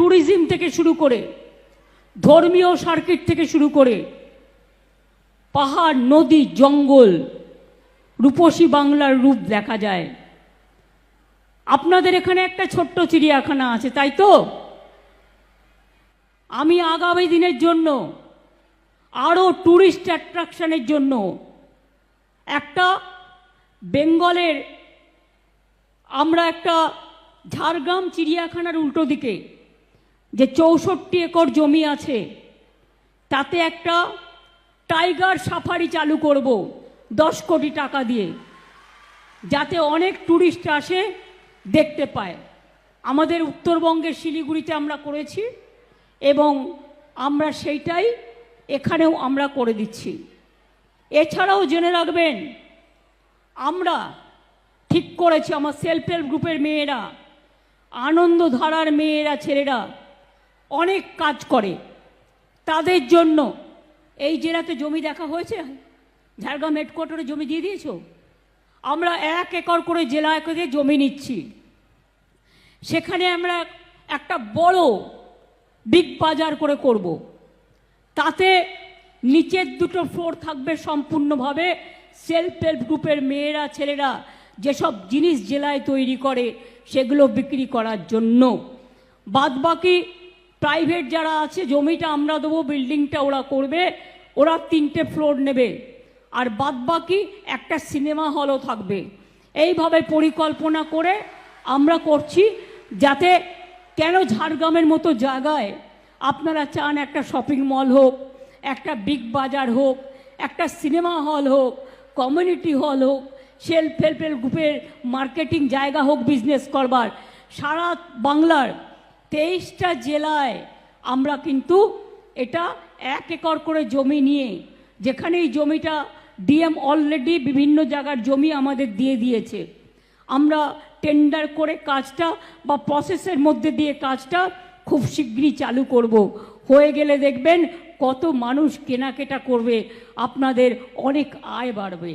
Tourism থেকে শুরু করে, ধর্মীয় সার্কিট থেকে শুরু করে, পাহাড়, নদী, জঙ্গল, রূপসী বাংলার রূপ দেখা যায়। আপনাদের এখানে একটা ছোট্ট চিড়িয়াখানা আছে, তাই তো? আমি আগামী দিনের জন্য আরও ট্যুরিস্ট অ্যাট্রাকশানের জন্য একটা বেঙ্গলের, আমরা একটা ঝাড়গ্রাম চিড়িয়াখানার উল্টো দিকে যে চৌষট্টি একর জমি আছে, তাতে একটা টাইগার সাফারি চালু করব দশ কোটি টাকা দিয়ে, যাতে অনেক ট্যুরিস্ট আসে দেখতে পায়। আমাদের উত্তরবঙ্গের শিলিগুড়িতে আমরা করেছি এবং আমরা সেইটাই এখানেও আমরা করে দিচ্ছি। এছাড়াও জেনে রাখবেন, আমরা ঠিক করেছি, আমার সেলফ হেল্প গ্রুপের মেয়েরা, আনন্দধারার মেয়েরা, ছেলেরা অনেক কাজ করে। তাদের জন্য এই জেলাতে জমি দেখা হয়েছে? ঝাড়গ্রাম হেডকোয়ার্টারে জমি দিয়ে দিয়েছ? আমরা এক একর করে জেলা একরে জমি নিচ্ছি। সেখানে আমরা একটা বড় বিগ বাজার করে করব। তাতে নিচের দুটো ফ্লোর থাকবে সম্পূর্ণভাবে সেলফ হেল্প গ্রুপের মেয়েরা, ছেলেরা যেসব জিনিস জেলায় তৈরি করে সেগুলো বিক্রি করার জন্য। বাদবাকি প্রাইভেট যারা আছে, জমিটা আমরা দেবো, বিল্ডিংটা ওরা করবে, ওরা তিনটে ফ্লোর নেবে। আর বাদবাকি একটা সিনেমা হলও থাকবে। এইভাবে পরিকল্পনা করে আমরা করছি, যাতে কেন ঝাড়গ্রামের মতো জায়গায় আপনারা চান একটা শপিং মল হোক, একটা বিগ বাজার হোক, একটা সিনেমা হল হোক কমিউনিটি হল হোক সেলফ হেল্প গ্রুপের মার্কেটিং জায়গা হোক বিজনেস করবার। সারা বাংলার তেইশটা জেলায় আমরা কিন্তু এটা এক একর করে জমি নিয়ে, যেখানে এই জমিটা ডিএম অলরেডি বিভিন্ন জায়গার জমি আমাদের দিয়ে দিয়েছে। আমরা টেন্ডার করে কাজটা বা প্রসেসের মধ্যে দিয়ে কাজটা খুব শীঘ্রই চালু করব। হয়ে গেলে দেখবেন কত মানুষ কেনাকেটা করবে, আপনাদের অনেক আয় বাড়বে।